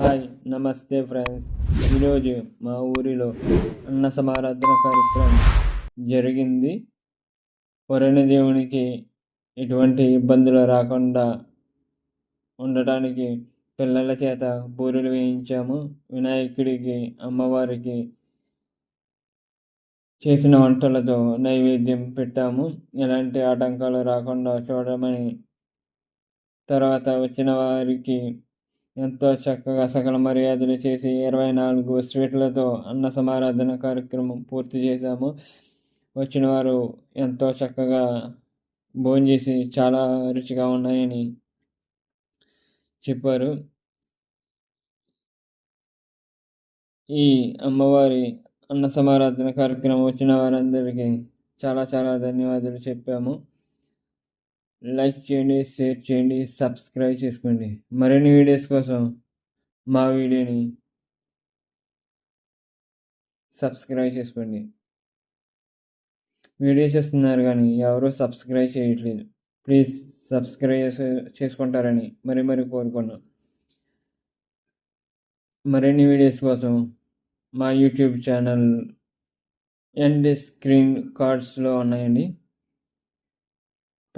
Hi నమస్తే friends. ఈరోజు మా ఊరిలో అన్న సమారాధన కార్యక్రమం జరిగింది. వరుణ దేవునికి ఎటువంటి ఇబ్బందులు రాకుండా ఉండటానికి పిల్లల చేత బూరెలు వేయించాము. వినాయకుడికి అమ్మవారికి చేసిన వంటలతో నైవేద్యం పెట్టాము. ఎలాంటి ఆటంకాలు రాకుండా చూడమని తర్వాత వచ్చిన వారికి ఎంతో చక్కగా సకల మర్యాదలు చేసి ఇరవై నాలుగు స్వీట్లతో అన్న సమారాధన కార్యక్రమం పూర్తి చేశాము. వచ్చిన వారు ఎంతో చక్కగా భోంచేసి చాలా రుచిగా ఉన్నాయని చెప్పారు. ఈ అమ్మవారి అన్న సమారాధన కార్యక్రమం వచ్చిన వారందరికీ చాలా చాలా ధన్యవాదాలు చెప్పాము. లైక్ చేయండి షేర్ చేయండి సబ్స్క్రైబ్ చేసుకోండి. మరిన్ని వీడియోస్ కోసం మా వీడియోని సబ్స్క్రైబ్ చేసుకోండి. వీడియో చేస్తున్నారు కానీ ఎవరూ సబ్స్క్రైబ్ చేయట్లేదు. ప్లీజ్ సబ్స్క్రైబ్ చేసుకుంటారని మరి మరి కోరుకున్నాం మరిన్ని వీడియోస్ కోసం మా యూట్యూబ్ ఛానల్ అండ్ స్క్రీన్ కార్డ్స్లో ఉన్నాయండి.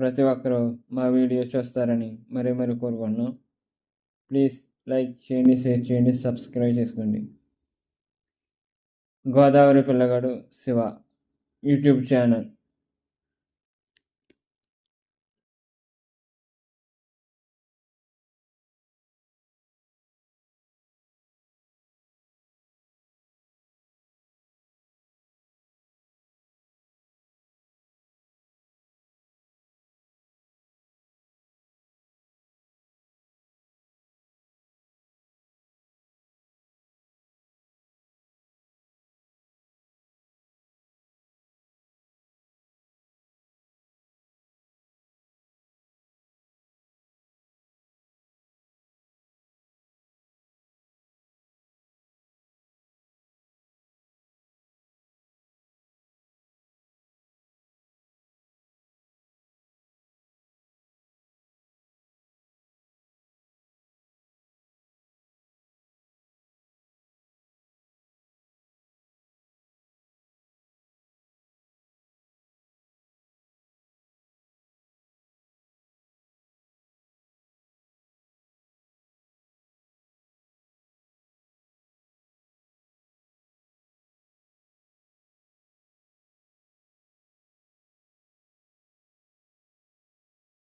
ప్రతి ఒక్కరూ మా వీడియోస్ చూస్తారని మరీ మరీ కోరుకుంటున్నాం. ప్లీజ్ లైక్ చేయండి షేర్ చేయండి సబ్స్క్రైబ్ చేసుకోండి. గోదావరి పిల్లగాడు శివ యూట్యూబ్ ఛానల్.